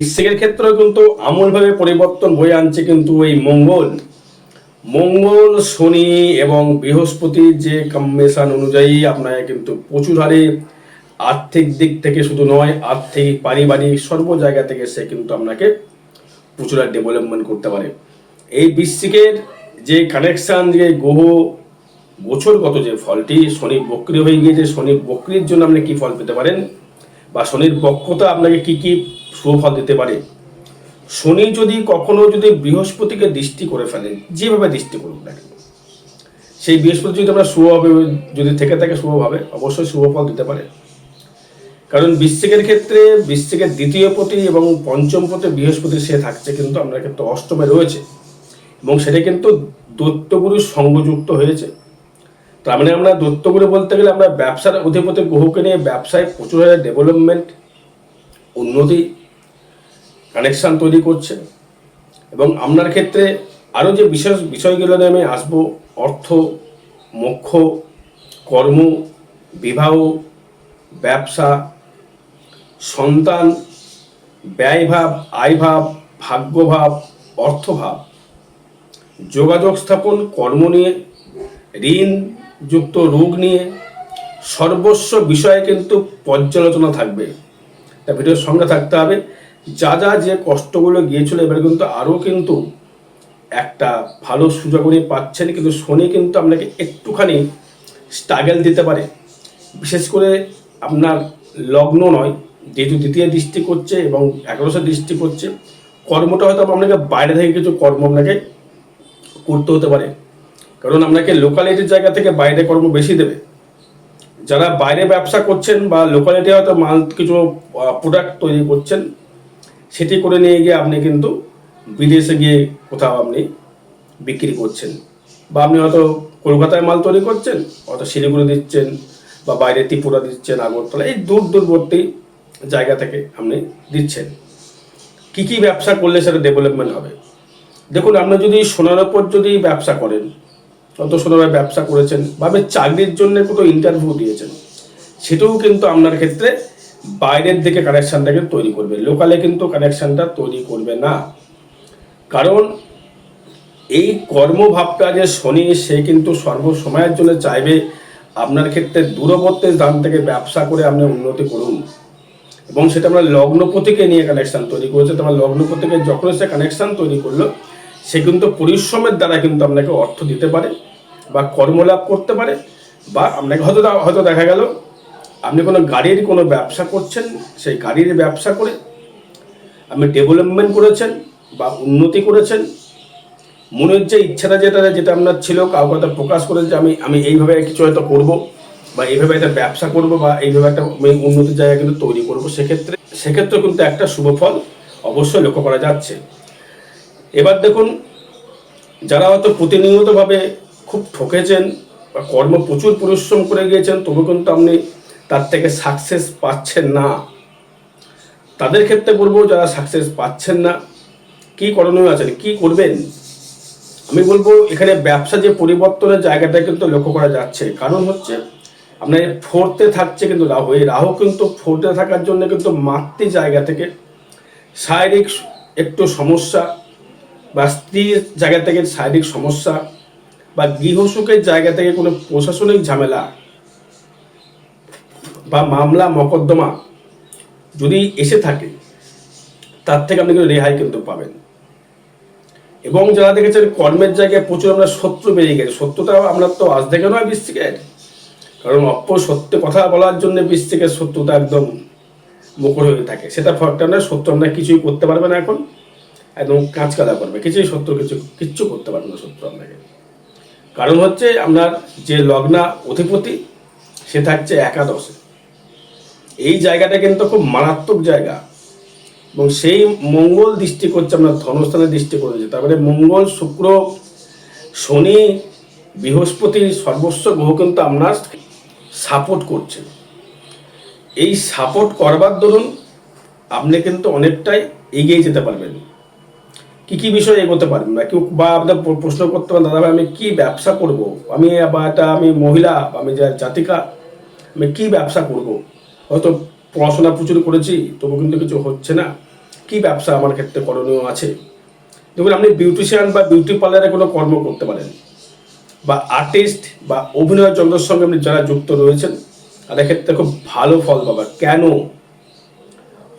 বৃশ্চিকের ক্ষেত্রেও কিন্তু আমূলভাবে পরিবর্তন হয়ে আনছে কিন্তু এই মঙ্গল। মঙ্গল, শনি এবং বৃহস্পতির যে কম্বিনেশন অনুযায়ী আপনাকে কিন্তু প্রচুর হারে আর্থিক দিক থেকে শুধু নয়, আর্থিক, পারিবারিক সর্ব জায়গা থেকে সে কিন্তু আপনাকে প্রচুর ডেভেলপমেন্ট করতে পারে। এই বৃশ্চিকের যে কানেকশান যে গ্রহ গোচরগত যে ফলটি, শনি বক্রি হয়ে গিয়েছে, শনি বক্রির জন্য আপনি কি ফল পেতে পারেন? বা শনির বক্রতা আপনাকে কি কি সুফল দিতে পারে। শনি যদি কখনো যদি বৃহস্পতিকে দৃষ্টি করে ফেলেন যেভাবে দৃষ্টি করুন না সেই বৃহস্পতি যদি আমরা শুভভাবে যদি থেকে থাকে শুভভাবে অবশ্যই শুভ ফল দিতে পারে। কারণ বৃশ্চিকের ক্ষেত্রে বৃশ্চিকের দ্বিতীয় পতি এবং পঞ্চম পতি বৃহস্পতি সে থাকছে কিন্তু আমরা ক্ষেত্রে অষ্টমে রয়েছে। এবং সেটা কিন্তু দৈত্যগুরুর সঙ্গযুক্ত হয়েছে। তার মানে আমরা দৈত্যগুরু বলতে গেলে আমরা ব্যবসার অধিপতি গ্রহকে নিয়ে ব্যবসায় প্রচুর ডেভেলপমেন্ট উন্নতি কানেকশান তৈরি করছে। এবং আপনার ক্ষেত্রে আরও যে বিশেষ বিষয়গুলো নিয়ে আমি আসব, অর্থ, মোক্ষ, কর্ম, বিবাহ, ব্যবসা, সন্তান, ব্যয়ভাব, আয়ভাব, ভাগ্যভাব, অর্থভাব। যোগাযোগ স্থাপন, কর্ম নিয়ে, ঋণ যুক্ত রোগ নিয়ে, সর্বস্ব বিষয়ে কিন্তু পর্যালোচনা থাকবে। তা ভিডিওর সঙ্গে থাকতে হবে। যা যা যে কষ্টগুলো গিয়েছিল, এবার কিন্তু আরও কিন্তু একটা ভালো সুযোগ উনি পাচ্ছেন। কিন্তু শনি কিন্তু আপনাকে একটুখানি স্ট্রাগেল দিতে পারে। বিশেষ করে আপনার লগ্ন নয়, যেহেতু দ্বিতীয় দৃষ্টি করছে এবং একাদশে দৃষ্টি করছে, কর্মটা হয়তো আপনাকে বাইরে থেকে কিছু কর্ম আপনাকে করতে হতে পারে। কারণ আপনাকে লোকালিটির জায়গা থেকে বাইরে কর্ম বেশি দেবে। যারা বাইরে ব্যবসা করছেন বা লোকালিটি হয়তো মাল কিছু প্রোডাক্ট তৈরি করছেন, সেটি করে নিয়ে গিয়ে আপনি কিন্তু বিদেশে গিয়ে কোথাও আপনি বিক্রি করছেন। বা আপনি হয়তো কলকাতায় মাল তৈরি করছেন, হয়তো শিলিগুড়ি দিচ্ছেন বা বাইরে ত্রিপুরা দিচ্ছেন, আগরতলা, এই দূর দূরবর্তী জায়গা থেকে আপনি দিচ্ছেন। কি কি ব্যবসা করলে সেটা ডেভেলপমেন্ট হবে? দেখুন, আপনি যদি সোনার ওপর যদি ব্যবসা করেন সোনার ব্যবসা করেছেন ভাবে চাকরির জন্য কোনো ইন্টারভিউ দিয়েছেন, সেটাও কিন্তু আপনার ক্ষেত্রে বাইরের দিকে কানেকশানটাকে তৈরি করবে লোকালে কিন্তু কানেকশানটা তৈরি করবে না। কারণ এই কর্মভাবটা যে শনি, সে কিন্তু সর্বসময়ের জন্য চাইবে আপনার ক্ষেত্রে দূরবর্তী স্থান থেকে ব্যবসা করে আপনি উন্নতি করুন। এবং সেটা আমরা লগ্নপতিকে নিয়ে কানেকশান তৈরি করেছে তোমার লগ্নপতিকে যখন সে কানেকশান তৈরি করল, সে কিন্তু পরিশ্রমের দ্বারা কিন্তু আপনাকে অর্থ দিতে পারে। বা কর্মলাভ করতে পারে, বা আপনাকে হয়তো হয়তো দেখা গেল, আপনি কোনো গাড়ির কোনো ব্যবসা করছেন, সেই গাড়ির ব্যবসা করে আপনি ডেভেলপমেন্ট করেছেন বা উন্নতি করেছেন। মনের যে ইচ্ছাটা যেটা যেটা আপনার ছিল, কাউকে হয়তো প্রকাশ করে যে আমি আমি এইভাবে কিছু হয়তো করব, বা এইভাবে একটা ব্যবসা করব, বা এইভাবে একটা আমি উন্নতির জায়গা কিন্তু তৈরি করব। সেক্ষেত্রে সেক্ষেত্রে কিন্তু একটা শুভ ফল অবশ্যই লক্ষ্য করা যাচ্ছে। এবার দেখুন, যারা হয়তো প্রতিনিয়তভাবে খুব ঠকেছেন বা কর্ম প্রচুর পরিশ্রম করে গিয়েছেন, তবু কিন্তু আপনি তার থেকে সাকসেস পাচ্ছেন না। তাদের ক্ষেত্রে বলব যারা সাকসেস পাচ্ছেন না, কি করণীয় আছেন কি করবেন? আমি বলব এখানে ব্যবসা যে পরিবর্তনের জায়গাটা কিন্তু লক্ষ্য করা যাচ্ছে। কারণ হচ্ছে আপনার ফোর্থে থাকছে কিন্তু রাহু। এই রাহু কিন্তু ফোর্থে থাকার জন্য কিন্তু মাতৃ জায়গা থেকে শারীরিক একটু সমস্যা বা স্ত্রীর জায়গা থেকে শারীরিক সমস্যা বা গৃহসুখের জায়গা থেকে কোনো প্রশাসনিক ঝামেলা বা মামলা, মকদ্দমা যদি এসে থাকে, তার থেকে আপনি কিন্তু রেহাই কিন্তু পাবেন। এবং যারা দেখেছেন কর্মের জায়গায় প্রচুর আমরা শত্রু বেরিয়ে গেছে শত্রুটা আমরা তো আজ থেকে নয় বৃষ্টিকের কারণ অপ্য সত্য কথা বলার জন্য বিশ থেকে শত্রুতা একদম মুখর হয়ে থাকে। সেটা ফরটা নয় সত্য আমরা কিছুই করতে পারবে না এখন। একদম কাঁচ কাদা করবে। কিছুই সত্য কিছু কিচ্ছু করতে পারবে না সত্য আপনাকে। কারণ হচ্ছে আপনার যে লগ্না অধিপতি, সে থাকছে একাদশে। এই জায়গাটা কিন্তু খুব মারাত্মক জায়গা। এবং সেই মঙ্গল দৃষ্টি করছে আপনার ধনস্থানের দৃষ্টি করেছে তারপরে মঙ্গল, শুক্র, শনি, বৃহস্পতি, সর্বস্ব গ্রহ কিন্তু আপনার সাপোর্ট করছে। এই সাপোর্ট করবার দরুন আপনি কিন্তু অনেকটাই এগিয়ে যেতে পারবেন। কি কি বিষয়ে এগোতে পারবেন বা কেউ, বা আপনার প্র- প্রশ্ন করতে পারেন, দাদা ভাই আমি কি ব্যবসা করব? আমি বা এটা আমি মহিলা, আমি যা জাতিকা, আমি কি ব্যবসা করব? হয়তো পড়াশোনা প্রচুর করেছি, তবু কিন্তু কিছু হচ্ছে না। কি ব্যবসা আমার ক্ষেত্রে করণীয় আছে? দেখুন, আপনি বিউটিশিয়ান বা বিউটি পার্লারে কোনো কর্ম করতে পারেন। বা আর্টিস্ট বা অভিনয় জগতের সঙ্গে আপনি যারা যুক্ত রয়েছেন, তাদের ক্ষেত্রে খুব ভালো ফল পাবা কেন?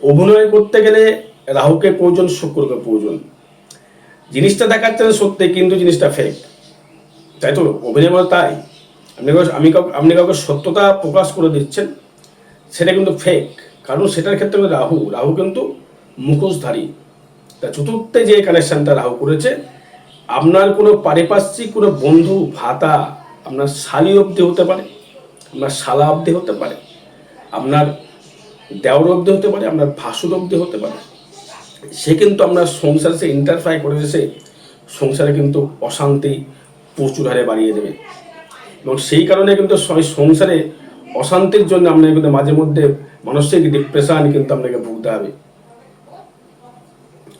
অভিনয় করতে গেলে রাহুকে প্রয়োজন, শুক্রকে প্রয়োজন। জিনিসটা দেখাচ্ছেন সত্যি, কিন্তু জিনিসটা ফেক তাই তো? অভিনয় তাই। আপনি আমি আপনি কাউকে সত্যতা প্রকাশ করে দিচ্ছেন, সেটা কিন্তু ফেক কারণ সেটার ক্ষেত্রে রাহু। রাহু কিন্তু মুখোশধারী। তা চতুর্থে যে কানেকশনটা রাহু করেছে, আপনার কোনো পারিপার্শ্বিক, কোনো বন্ধু, ভাতা আপনার শালি অবধি হতে পারে, আপনার শালা অবধি হতে পারে, আপনার দেওর অবধি হতে পারে, আপনার ভাসুর অবধি হতে পারে। সে কিন্তু আমরা সংসারে সে ইন্টারফাই করে এসে সংসারে কিন্তু অশান্তি প্রচুর হারে বাড়িয়ে দেবে। এবং সেই কারণে কিন্তু সংসারে অশান্তির জন্য আপনাকে কিন্তু মাঝে মধ্যে মানসিক ডিপ্রেশন কিন্তু আপনাকে ভুগতে হবে।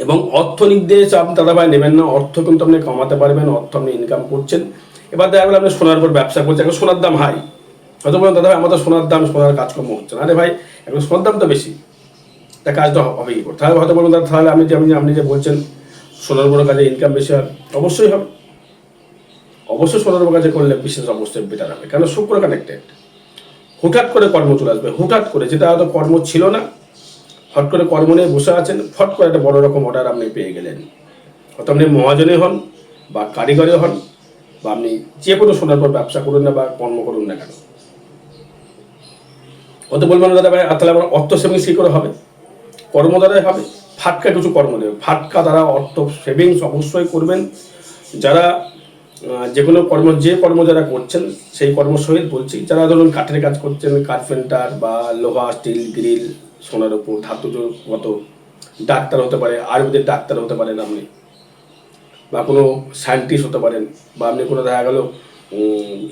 এবং অর্থ নির্দেশ আপনি দাদাভাই নেবেন না, অর্থ কিন্তু আপনি কমাতে পারবেন, অর্থ আপনি ইনকাম করছেন। এবার দেখা গেলো আপনি সোনার উপর ব্যবসা করছেন, এখন সোনার দাম হাই হয়তো বলেন দাদা ভাই আমাদের সোনার দাম, সোনার কাজকর্ম হচ্ছে না। আরে ভাই, এখন সোনার দাম তো বেশি। তা কাজ তো হবেই। তাহলে হয়তো বলবেন তাহলে আপনি যে আপনি আপনি যে বলছেন সোনার বড় কাজে ইনকাম বেশি হয়, অবশ্যই হবে। অবশ্যই সোনার বড় কাজে করলে বিশেষ অবশ্যই বেটার হবে। কেন? শুক্র কানেক্টেড হুটহাট করে কর্ম চলে আসবে। হুটহাট করে, যেটা হয়তো কর্ম ছিল না, হট করে কর্ম নিয়ে বসে আছেন, ফট করে একটা বড় রকম অর্ডার আপনি পেয়ে গেলেন। হয়তো আপনি মহাজনে হন, বা কারিগরে হন, বা আপনি যে কোনো সোনার পর ব্যবসা করুন না বা কর্ম করুন না কেন। অত বলবেন, দাদা ভাই তাহলে আমার অর্থ সেভিংস কী করে হবে? কর্ম দ্বারাই হবে। ফাটকা কিছু কর্ম দেবে ফাটকা দ্বারা অর্থ সেভিংস অবশ্যই করবেন। যারা যে কোনো কর্ম, যে কর্ম যারা করছেন, সেই কর্ম সহিত বলছি। যারা ধরুন কাঠের কাজ করছেন কার্পেন্টার বা লোহা স্টিল গ্রিল সোনার উপর মত ডাক্তার হতে পারে, আয়ুর্বেদের ডাক্তার হতে পারেন আপনি, বা কোনো সায়েন্টিস্ট হতে পারেন, বা আপনি কোনো দেখা গেল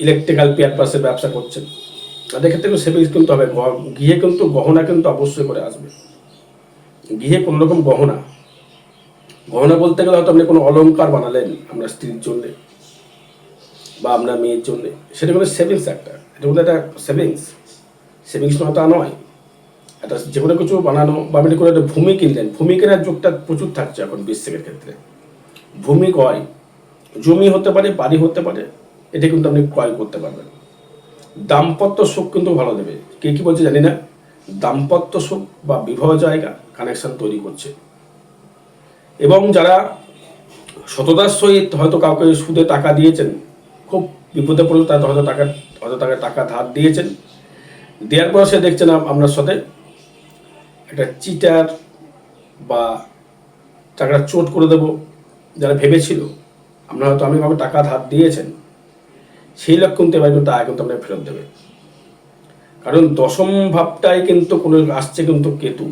ইলেকট্রিক্যাল পেয়ার পাসের ব্যবসা করছেন, তাদের ক্ষেত্রে কিন্তু সেভিংস কিন্তু হবে। গ- গৃহে কিন্তু গহনা কিন্তু অবশ্যই করে আসবে। গৃহে কোনো রকম গহনা। গহনা বলতে গেলে হয়তো আপনি কোনো অলংকার বানালেন আপনার স্ত্রীর জন্যে বা আপনার মেয়ের জন্যে। সেটা কোনো সেভিংস একটা। এটা কিন্তু একটা সেভিংস সেভিংস নয় তা নয়। একটা যে কোনো কিছু বানানো বা আপনি কোনো একটা ভূমি কিনলেন। ভূমি কেনার যুগটা প্রচুর থাকছে এখন বিশ্বের ক্ষেত্রে। ভূমি ক্রয়। জমি হতে পারে, বাড়ি হতে পারে, এটা কিন্তু আপনি ক্রয় করতে পারবেন। দাম্পত্য সুখ কিন্তু ভালো দেবে। কে কী বলছে জানি না? দাম্পত্য সুখ বা বিবাহ জায়গা কানেকশন তৈরি করছে। এবং যারা সততার সহিত হয়তো কাউকে সুদে টাকা দিয়েছেন, খুব বিপদে পড়ে তার হয়তো টাকা, হয়তো তাকে টাকা ধার দিয়েছেন। দেওয়ার পর সে দেখছেন আপনার সাথে একটা চিটার বা টাকাটা চোট করে দেবো যারা ভেবেছিল, আপনার হয়তো আমি ভাবে টাকা ধার দিয়েছেন, সেই লক্ষ্য কিন্তু এবার কিন্তু টাকা কিন্তু আপনাকে ফেরত দেবে। কারণ দশম ভাবটাই কিন্তু কোনো আসছে কিন্তু কেতু।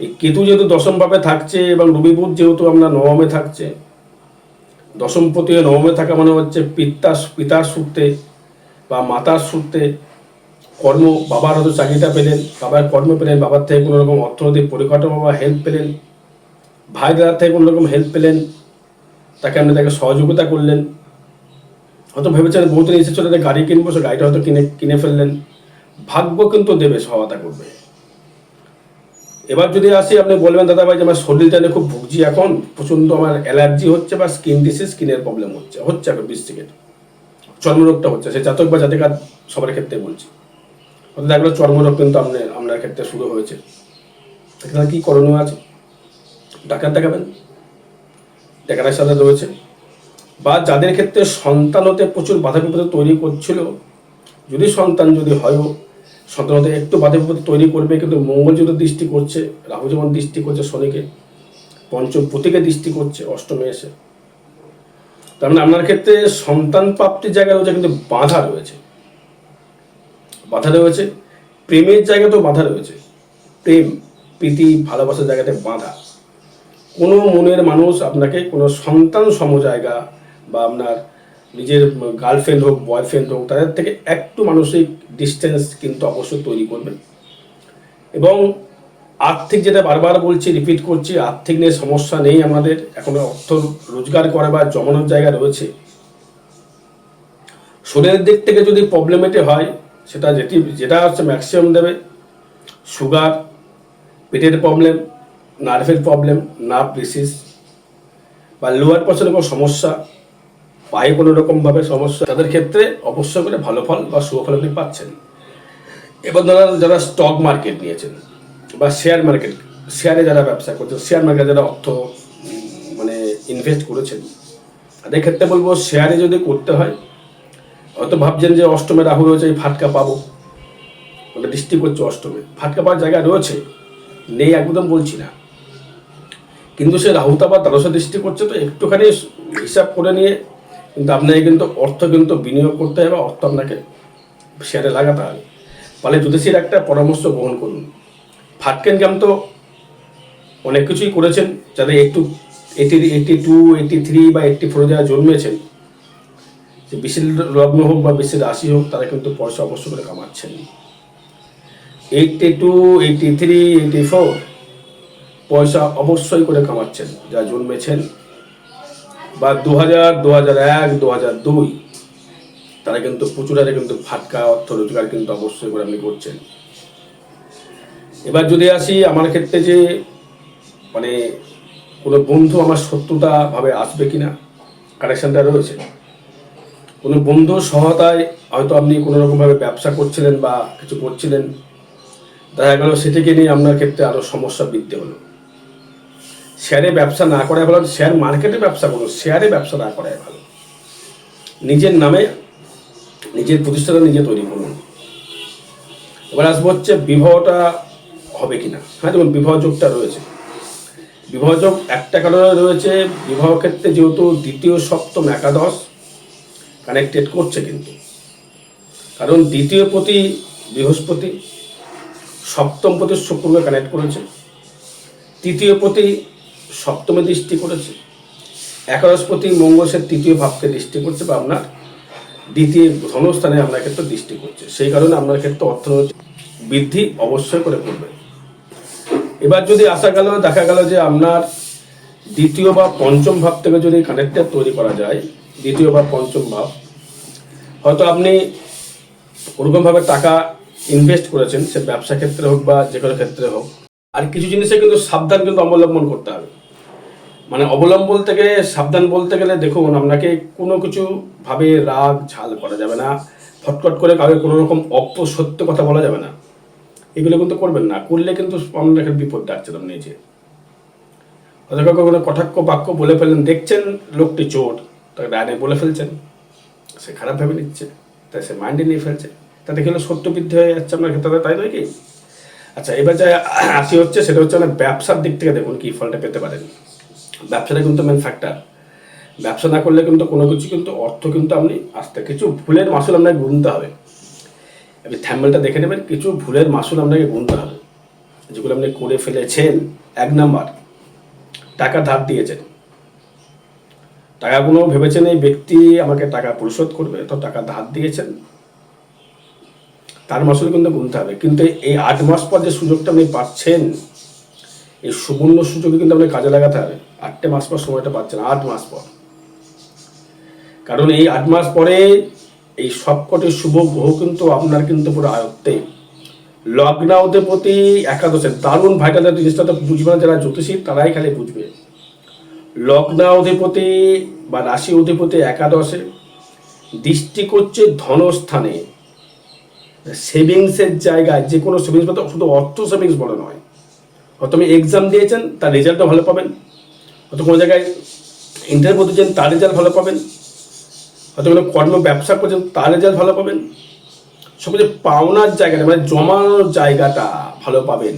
এই কেতু যেহেতু দশম ভাবে থাকছে, এবং রবি বুধ যেহেতু আমরা নবমে থাকছে, দশম হয়ে নবমে থাকা মানে হচ্ছে পিতা, পিতার সূত্রে বা মাতার সূত্রে কর্ম, বাবার হয়তো চাকরিটা পেলেন, বাবার কর্ম পেলেন, বাবার থেকে কোনো রকম অর্থনৈতিক পরিকাঠামো বা হেল্প পেলেন ভাই দাদার থেকে কোনো রকম হেল্প পেলেন, তাকে আপনি তাকে সহযোগিতা করলেন হয়তো ভেবেছেন বহুদিন এসে চলে গাড়ি কিনবো, সে গাড়িটা হয়তো কিনে কিনে ফেললেন। ভাগ্য কিন্তু দেবে, সহায়তা করবে। এবার যদি আসি, আপনি বলবেন দাদা ভাই যে আমার শরীরটা খুব ভুগছি এখন, প্রচণ্ড আমার অ্যালার্জি হচ্ছে বা স্কিন ডিসিজ, স্কিনের প্রবলেম হচ্ছে হচ্ছে এখন বৃষ্টিকের চর্মরোগটা হচ্ছে, সে জাতক বা জাতিকার সবার ক্ষেত্রে বলছি। হয়তো দেখল চর্মরোগ কিন্তু আপনার আপনার ক্ষেত্রে শুরু হয়েছে। এখানে কী করণীয় আছে? ডাক্তার দেখাবেন? দেখানোর সাথে রয়েছে। বা যাদের ক্ষেত্রে সন্তান হতে প্রচুর বাধা বিপদ তৈরি করছিল, যদি সন্তান যদি হয়ও, সন্তান হতে একটু বাধা বিপদ তৈরি করবে, কিন্তু মঙ্গল যদি দৃষ্টি করছে, রাহু যেমন দৃষ্টি করছে শনিকে, পঞ্চম প্রতীকে দৃষ্টি করছে, অষ্টমে এসে। তার মানে আপনার ক্ষেত্রে সন্তান প্রাপ্তির জায়গা রয়েছে, কিন্তু বাধা রয়েছে। বাধা রয়েছে, প্রেমের জায়গাতেও বাধা রয়েছে। প্রেম, প্রীতি, ভালোবাসার জায়গাতে বাধা। কোনো মনের মানুষ আপনাকে কোনো সন্তান সম জায়গা বা আপনার নিজের গার্লফ্রেন্ড হোক বয়ফ্রেন্ড হোক, তাদের থেকে একটু মানসিক ডিস্টেন্স কিন্তু অবশ্যই তৈরি করবেন। এবং আর্থিক যেটা বারবার বলছি রিপিট করছি, আর্থিক নিয়ে সমস্যা নেই আমাদের। এখনও অর্থ রোজগার করা বা জমানোর জায়গা রয়েছে। শরীরের দিক থেকে যদি প্রবলেমেটে হয়, সেটা যেটি, যেটা হচ্ছে ম্যাক্সিমাম দেবে। সুগার পেটের প্রবলেম নার্ভের প্রবলেম নার্ভ ডিসিজ বা লোয়ার পছন্দের কোনো সমস্যা। পায়ে কোনো রকমভাবে সমস্যা, তাদের ক্ষেত্রে অবশ্যই করে ভালো ফল বা সুফল আপনি পাচ্ছেন। এবার যারা যারা স্টক মার্কেট নিয়েছেন বা শেয়ার মার্কেট শেয়ারে যারা ব্যবসা করছেন শেয়ার মার্কেটে যারা অর্থ মানে ইনভেস্ট করেছেন, তাদের ক্ষেত্রে বলব শেয়ারে যদি করতে হয়, হয়তো ভাবছেন যে অষ্টমে রাহু রয়েছে ফাটকা পাবো। মানে দৃষ্টি করছে অষ্টমে। ফাটকা পাওয়ার জায়গা রয়েছে, নেই একদম বলছি না। কিন্তু সে রাহুতা বা দ্বাদশ দৃষ্টি করছে, তো একটুখানি হিসাব করে নিয়ে কিন্তু আপনাকে কিন্তু অর্থ কিন্তু বিনিয়োগ করতে হবে, অর্থ আপনাকে শেয়ারে লাগাতে হবে। ফলে জ্যোতিষীর একটা পরামর্শ গ্রহণ করুন। ফাটকেন কাম তো অনেক কিছুই করেছেন যাদের একটু eighty eighty two eighty three বা এইটটি ফোরে যারা জন্মেছেন, যে বেশি লগ্ন হোক বা বেশি রাশি হোক, তারা কিন্তু পয়সা অবশ্য করে কামাচ্ছেন। Eighty two eighty three eighty four পয়সা অবশ্যই করে কামাচ্ছেন যা জন্মেছেন। বা দু হাজার দু হাজার এক দু হাজার দুই। তারা কিন্তু প্রচুর হারে কিন্তু ফাটকা, অর্থ রোজগার কিন্তু অবশ্যই করে আপনি করছেন। এবার যদি আসি, আমার ক্ষেত্রে যে মানে কোনো বন্ধু আমার শত্রুতা ভাবে আসবে কিনা কানেকশনটা রয়েছে। কোনো বন্ধুর সহায়তায় হয়তো আপনি কোনো রকমভাবে ব্যবসা করছিলেন বা কিছু করছিলেন, দেখা গেল সেটিকে নিয়ে আপনার ক্ষেত্রে আরও সমস্যা বৃদ্ধি হলো। শেয়ারে ব্যবসা না করাই ভালো, শেয়ার মার্কেটে ব্যবসা করুন, শেয়ারে ব্যবসা না করাই ভালো। নিজের নামে, নিজের প্রতিষ্ঠাটা নিজে তৈরি করুন। এবার আসব হচ্ছে বিবাহটা হবে কিনা। হ্যাঁ যেমন বিবাহ যোগটা রয়েছে। বিবাহ যোগ একটা কারণে রয়েছে, বিবাহ ক্ষেত্রে যেহেতু দ্বিতীয়, সপ্তম, একাদশ কানেক্টেড করছে কিন্তু। কারণ দ্বিতীয় প্রতি বৃহস্পতি, সপ্তম প্রতি শুক্রকে কানেক্ট করেছে। তৃতীয় প্রতি সপ্তমে দৃষ্টি করেছে। একাদশপতি মঙ্গলের তৃতীয় ভাবকে দৃষ্টি করছে বা আপনার দ্বিতীয় ধনস্থানে আপনার ক্ষেত্রে দৃষ্টি করছে। সেই কারণে আপনার ক্ষেত্রে অর্থনৈতিক বৃদ্ধি অবশ্যই করে করবে এবার যদি আসা গেল, দেখা গেল যে আপনার দ্বিতীয় বা পঞ্চম ভাব থেকে যদি কানেক্টেড তৈরি করা যায়, দ্বিতীয় বা পঞ্চম ভাব, হয়তো আপনি ওরকমভাবে টাকা ইনভেস্ট করেছেন, সে ব্যবসা ক্ষেত্রে হোক বা যে কোনো ক্ষেত্রে হোক। আর কিছু জিনিসে কিন্তু সাবধান কিন্তু অবলম্বন করতে হবে। মানে অবলম্বন থেকে সাবধান বলতে গেলে, দেখুন, আপনাকে কোনো কিছু ভাবে রাগ, ঝাল করা যাবে না। ফটফট করে কাউকে কোনো রকম অপসত্য কথা বলা যাবে না। এগুলো কিন্তু করবেন না। করলে কিন্তু আপনার একটা বিপদ ডাকছে নিজে কাউকে কোনো কটাক্ষ, বাক্য বলে ফেলেন দেখছেন লোকটি চোর, তাকে ডায়নে বলে ফেলছেন। সে খারাপ ভেবে নিচ্ছে, তাই সে মাইন্ডে নিয়ে ফেলছে। তাতে সত্য বৃদ্ধি হয়ে যাচ্ছে আপনার ক্ষেত্রে, তাই নয় কি? আচ্ছা এবার যা আসি হচ্ছে, সেটা হচ্ছে মানে ব্যবসার দিক থেকে দেখুন কি ফলটা পেতে পারেন। ব্যবসাটা কিন্তু মেন ফ্যাক্টর ব্যবসা না করলে কিন্তু কোনো কিছু কিন্তু, অর্থ কিন্তু আপনি আসতে, কিছু ভুলের মাসুল আপনাকে গুনতে হবে। আপনি থ্যাম্বেলটা দেখে নেবেন, কিছু ভুলের মাসুল আপনাকে গুনতে হবে। যেগুলো আপনি করে ফেলেছেন, এক নাম্বার টাকা ধার দিয়েছেন। টাকাগুলো ভেবেছেন এই ব্যক্তি আমাকে টাকা পরিশোধ করবে, তো টাকা ধার দিয়েছেন। তার মাসুল কিন্তু গুনতে হবে। কিন্তু এই আট মাস পর যে সুযোগটা আপনি পাচ্ছেন, এই সুবর্ণ সুযোগে কিন্তু আপনি কাজে লাগাতে হবে। আটটে মাস পর সময়টা পাচ্ছেন আট মাস পর। কারণ এই আট মাস পরে এই সবকটি শুভ গ্রহ কিন্তু আপনার কিন্তু পুরো আয়ত্তে। লগ্ন অধিপতি একাদশে দারুণ ভাইটাল জিনিসটা তো বুঝবে না, যারা জ্যোতিষী, তারাই খালি বুঝবে। লগ্ন অধিপতি বা রাশি অধিপতি একাদশে দৃষ্টি করছে ধনস্থানে। সেভিংসের জায়গায় যে কোনো সেভিংস বলতে শুধু অর্থ সেভিংস বলে নয়। হয়তো আপনি এক্সাম দিয়েছেন, তার রেজাল্টও ভালো পাবেন। হয়তো কোনো জায়গায় ইন্টারভিউ দিয়েছেন তার রেজাল্ট ভালো পাবেন। হয়তো কোনো কর্ম ব্যবসা করছেন তার রেজাল্ট ভালো পাবেন। সব কিছু পাওনার জায়গাটা মানে জমানোর জায়গাটা ভালো পাবেন।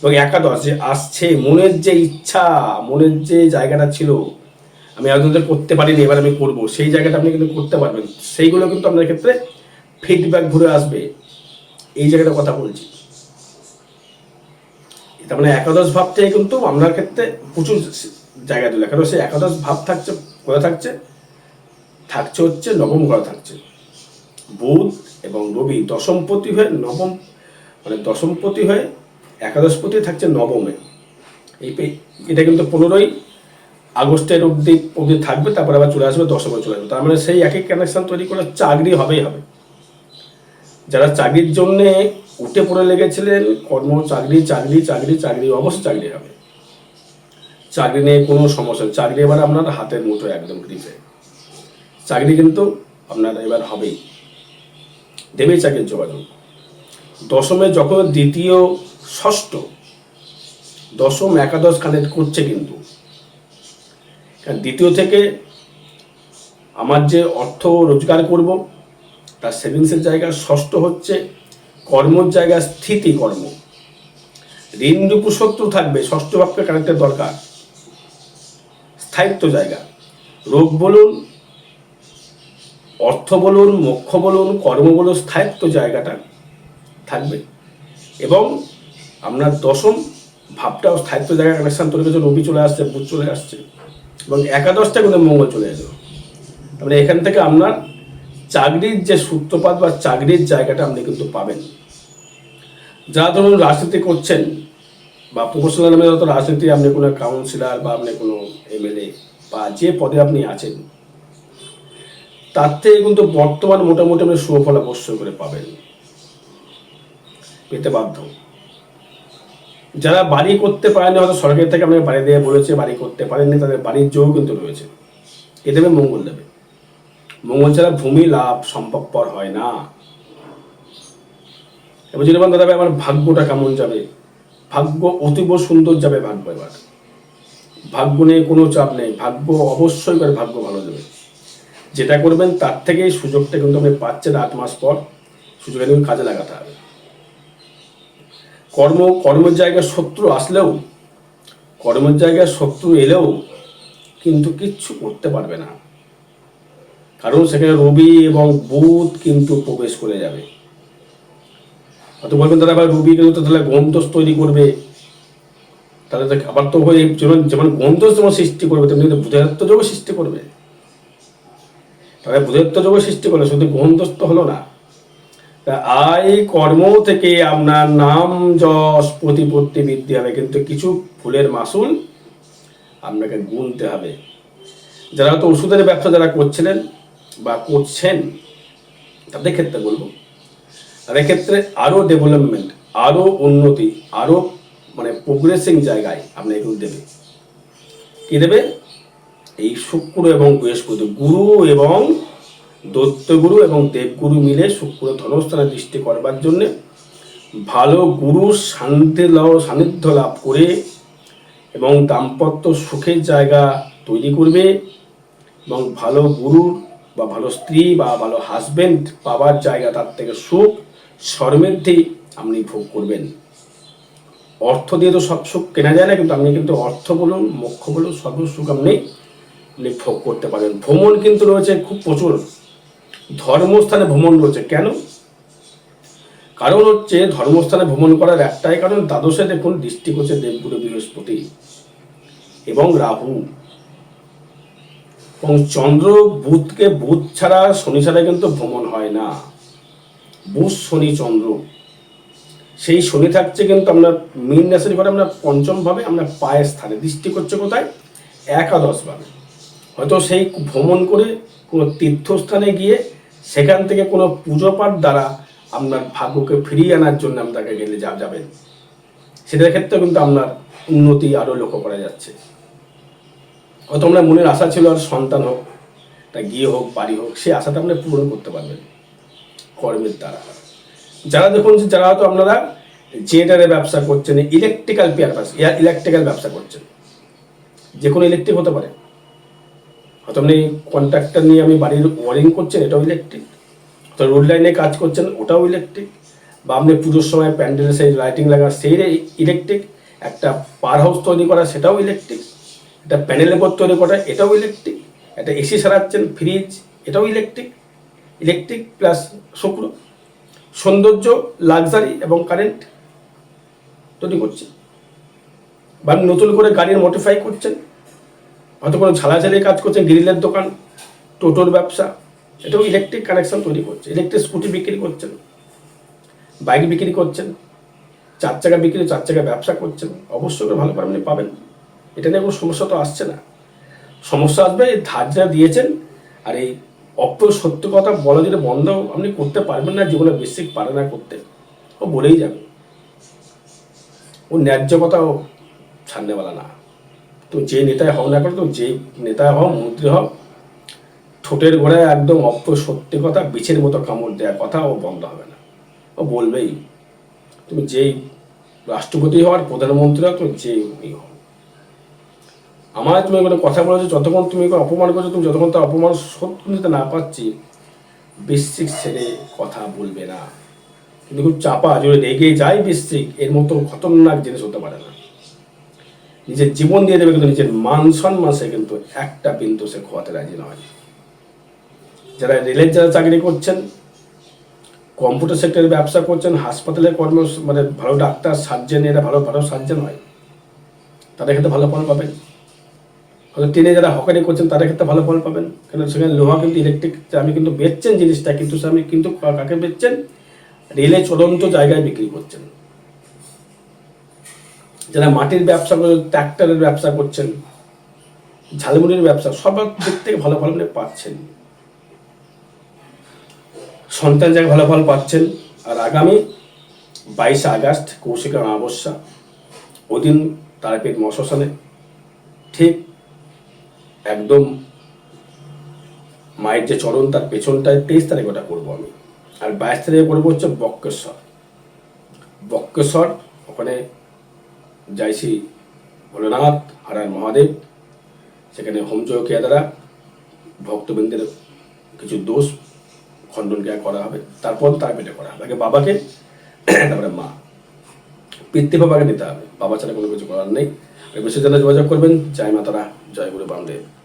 এবং একাদশ যে আসছে, মনের যে ইচ্ছা, মনের যে জায়গাটা ছিল, আমি ধরে করতে পারিনি, এবার আমি করব। সেই জায়গাটা আপনি কিন্তু করতে পারবেন। সেইগুলো কিন্তু আপনার ক্ষেত্রে ফিডব্যাক ঘুরে আসবে। এই জায়গাটা কথা বলছি। তার মানে একাদশ ভাব থেকে কিন্তু আপনার ক্ষেত্রে প্রচুর জায়গা দিল কারণ সে একাদশ ভাব থাকছে কোথায় থাকছে থাকছে হচ্ছে নবম ঘরে থাকছে। বুধ এবং রবি দশমপতি হয়ে নবম মানে দশমপতি হয়ে একাদশপতি থাকছে নবমে। এই এটা কিন্তু পনেরোই আগস্টের অবধি অবধি থাকবে, তারপরে আবার চলে আসবে দশমে চলে আসবে। তার মানে সেই একই কানেকশন তৈরি করে চাকরি হবেই হবে। যারা চাকরির জন্যে উঠে পড়ে লেগেছিলেন, কর্ম, চাকরি চাকরি চাকরি চাকরি, অবশ্য চাকরি হবে। চাকরি নিয়ে কোনো সমস্যা নেই। চাকরি এবার আপনার হাতের মুঠো একদম গ্রিপে চাকরি কিন্তু আপনার এবার হবেই। দেবে চাকরির যোগাযোগ। দশমে যখন দ্বিতীয়, ষষ্ঠ, দশম, একাদশ কানেক্ট করছে কিন্তু। কারণ দ্বিতীয় থেকে আমার যে অর্থ রোজগার করব, তার সেভিংসের জায়গা ষষ্ঠ হচ্ছে কর্মর জায়গা স্থিতি কর্ম ঋণ শত্রু থাকবে, ষষ্ঠ ভাবকে কানেক্টের দরকার। স্থায়িত্ব জায়গা। রোগ বলুন, অর্থ বলুন, মোক্ষ বলুন, কর্ম বলুন, স্থায়িত্ব জায়গাটা থাকবে। এবং আপনার দশম ভাবটাও স্থায়িত্ব জায়গা কানেকশন তৈরি করেছে রবি চলে আসছে, বুধ চলে আসছে, এবং একাদশটা কিন্তু মঙ্গল চলে আসবে তারপরে এখান থেকে আপনার চাকরির যে সূত্রপাত বা চাকরির জায়গাটা আপনি কিন্তু পাবেন। যারা ধরুন রাজনীতি করছেন বা প্রফেশনাল নামে যত রাজনীতি আপনি কোনো কাউন্সিলর বা আপনি কোনো এমএলএ বা যে পদে আপনি আছেন তার থেকে কিন্তু বর্তমান মোটামুটি আপনি সুফল অবশ্যই করে পাবেন। পেতে বাধ্য। যারা বাড়ি করতে পারেনি হয়তো সরকার থেকে আপনাকে বাড়ি দিয়ে বলেছে, বাড়ি করতে পারেননি, তাদের বাড়ির যোগ কিন্তু রয়েছে। এ দেবে মঙ্গল দেবে। মঙ্গল ছাড়া ভূমি লাভ সম্ভবপর হয় না। এবার যদি দাদা আমার ভাগ্যটা কেমন যাবে? ভাগ্য অতীব সুন্দর যাবে ভাগ্য এবার। ভাগ্য নিয়ে কোনো চাপ নেই। ভাগ্য অবশ্যই করে ভাগ্য ভালো যাবে যেটা করবেন তার থেকেই সুযোগটা কিন্তু আপনি পাচ্ছেন আট মাস পর। সুযোগটা কিন্তু কাজে লাগাতে হবে। কর্ম, কর্মের জায়গায় শত্রু আসলেও, কর্মের জায়গায় শত্রু এলেও কিন্তু কিচ্ছু করতে পারবে না। কারণ সেখানে রবি এবং বুধ কিন্তু প্রবেশ করে যাবে। হয়তো বলবেন, দাদা, আবার রবি কিন্তু তো তাহলে গন্ধস তৈরি করবে। তাহলে তো আবার তো ওই যেমন যেমন গন্ধস যেমন সৃষ্টি করবে, তেমনি বুধাত্ম যোগও সৃষ্টি করবে। তাহলে বুধাত্ম যোগও সৃষ্টি করবে, শুধু গন্ধস তো হলো না। তা আয় কর্ম থেকে আপনার নাম যশ প্রতিপত্তি বৃদ্ধি হবে, কিন্তু কিছু ফুলের মাসুল আপনাকে গুনতে হবে। যারা হয়তো ওষুধের ব্যবসা যারা করছিলেন বা করছেন, তাদের ক্ষেত্রে বলব তাদের ক্ষেত্রে আরও ডেভেলপমেন্ট আরও উন্নতি আরও মানে প্রোগ্রেসিং জায়গায় আপনি এগুলো দেবে। কি দেবে? এই শুক্র এবং বৃহস্পতি, গুরু এবং দৈত্যগুরু এবং দেবগুরু মিলে শুক্র ধনস্থানে দৃষ্টি করবার জন্যে ভালো গুরু শান্তি লাভ সান্নিধ্য লাভ করে এবং দাম্পত্য সুখের জায়গা তৈরি করবে এবং ভালো গুরু বা ভালো স্ত্রী বা ভালো হাজবেন্ড পাওয়ার জায়গা তার থেকে সুখ সমৃদ্ধি আপনি ভোগ করবেন। অর্থ দিয়ে তো সব সুখ কেনা যায় না, কিন্তু আপনি কিন্তু অর্থ বলুন, মোক্ষ বলুন সর্ব সুখ আপনি আপনি ভোগ করতে পারেন। ভ্রমণ কিন্তু রয়েছে খুব প্রচুর। ধর্মস্থানে ভ্রমণ রয়েছে। কেন? কারণ হচ্ছে ধর্মস্থানে ভ্রমণ করার একটাই কারণ দ্বাদশে দেখুন দৃষ্টি করছে দেবগুরু বৃহস্পতি এবং রাহু। এবং চন্দ্র বুধকে বুধ ছাড়া শনি ছাড়া কিন্তু ভ্রমণ হয় না। বুধ শনি চন্দ্র। সেই শনি থাকছে কিন্তু আপনার মীন রাশির ঘরে আপনার পঞ্চম ভাবে আপনার পায়ের স্থানে। দৃষ্টি করছে কোথায়? একাদশ ভাবে হয়তো সেই ভ্রমণ করে কোনো তীর্থস্থানে গিয়ে সেখান থেকে কোনো পুজো পাঠ দ্বারা আপনার ভাগ্যকে ফিরিয়ে আনার জন্য আপনাকে গেলে যা যাবেন। সেটার ক্ষেত্রে কিন্তু আপনার উন্নতি আরও লক্ষ্য করা যাচ্ছে। হয়তো আপনার মনের আশা ছিল আর সন্তান হোক, তা গিয়ে হোক, বাড়ি হোক সেই আশাটা আপনি পূরণ করতে পারবেন। কর্মের দ্বারা। যারা দেখুন যে যারা হয়তো আপনারা জেনারের ব্যবসা করছেন ইলেকট্রিক্যাল পেয়ারপাস ইলেকট্রিক্যাল ব্যবসা করছেন। যে কোনো ইলেকট্রিক হতে পারে। হয়তো আপনি কন্ট্রাক্টর নিয়ে আমি বাড়ির ওয়ারিং করছেন, এটাও ইলেকট্রিক তো রোড লাইনে কাজ করছেন, ওটাও ইলেকট্রিক বা আপনি পুজোর সময় প্যান্ডেলে সেই লাইটিং লাগা সেই ইলেকট্রিক একটা পার হাউস তৈরি করা, সেটাও ইলেকট্রিক একটা প্যানেলের উপর তৈরি করা, এটাও ইলেকট্রিক একটা এসি সারাচ্ছেন ফ্রিজ এটাও ইলেকট্রিক ইলেকট্রিক প্লাস শুক্র, সৌন্দর্য লাক্সারি এবং কারেন্ট তৈরি করছে। বা নতুন করে গাড়ির মডিফাই করছেন, হয়তো কোনো ঝালাঝালি কাজ করছেন গ্রিলের দোকান, টোটোর ব্যবসা, এটাও ইলেকট্রিক কানেকশন তৈরি করছে। ইলেকট্রিক স্কুটি বিক্রি করছেন বাইক বিক্রি করছেন, চার চাকা বিক্রি, চার চাকা ব্যবসা করছেন, অবশ্যই করে ভালো আপনি পাবেন। এটা নিয়ে কোনো সমস্যা তো আসছে না। সমস্যা আসবে, এই ধার যা দিয়েছেন, আর এই অপ্র সত্য কথা বলা যেটা বন্ধ আপনি করতে পারবেন না, জীবনে বেসিক পারে না করতে। ও বলেই যাবে। ও ন্যায্য কথাও ছাড়নেওয়ালা না। তো যে নেতায় হও না করো তো যে নেতায় হও, মন্ত্রী হও, ঠোঁটের গোড়ায় একদম অপ্র সত্যি কথা, বিছের মতো কামড় দেওয়ার কথা ও বন্ধ হবে না। ও বলবেই, তুমি যেই রাষ্ট্রপতি হওয়ার প্রধানমন্ত্রী হও যেই ই হও। আমার তুমি কোনো কথা বলেছ, যতক্ষণ তুমি ওকে অপমান করছ, তুমি যতক্ষণ তার অপমান শোধ নিতে না পাচ্ছি বৃশ্চিক ছেড়ে কথা বলবে না। কিন্তু খুব চাপা যদি রেগে যায় বৃশ্চিক এর মতো খতরনাক জিনিস হতে পারে না। নিজের জীবন দিয়ে দেবে, কিন্তু নিজের মান সম্মান সে কিন্তু একটা বিন্দু সে খোয়াতে রাজি নয়। যারা রেলের যারা চাকরি করছেন, কম্পিউটার সেক্টরে ব্যবসা করছেন, হাসপাতালে কর্ম মানে ভালো ডাক্তার, সার্জেন, এরা ভালো ভালো সার্জেন হয়, তাদের ক্ষেত্রে ভালো ফল পাবেন। ট্রেনে যারা হকারি করছেন, তাদের ক্ষেত্রে ভালো ফল পাবেন। কেন সেখানে লোহা কিন্তু ইলেকট্রিক আমি কিন্তু বেচছেন জিনিসটা, কিন্তু আমি কিন্তু কাকে বেচছেন? রেলে চলন্ত জায়গায় বিক্রি করছেন। যারা মাটির ব্যবসা করছেন ট্র্যাক্টরের ব্যবসা করছেন, ঝালমুড়ির ব্যবসা, সবার দিক থেকে ভালো ফল মানে পাচ্ছেন। সন্তান জায়গায় ভালো ফল পাচ্ছেন, আর আগামী বাইশে আগস্ট, কৌশিক অমাবস্যা, ওদিন তারাপীঠ মশাসনে ঠিক একদম মায়ের যে চরণ, তার পেছনটায় তেইশ তারিখ ওটা করব আমি। আর বাইশ তারিখে করব হচ্ছে বক্রেশ্বর বক্রেশ্বর ওখানে যাইছি ভোলেনাথ হারার মহাদেব, সেখানে হোমযজ্ঞ ক্রিয়া দ্বারা ভক্তবৃন্দের কিছু দোষ খণ্ডন ক্রিয়া করা হবে, তারপর তার পেটে করা হবে। আগে বাবাকে, তারপরে মা। পিতৃ বাবাকে নিতে হবে। বাবা ছাড়া কোনো কিছু করার নেই। বিশেষ যোগাযোগ করবেন জয় মাতারা জয় গুরু বামদেব।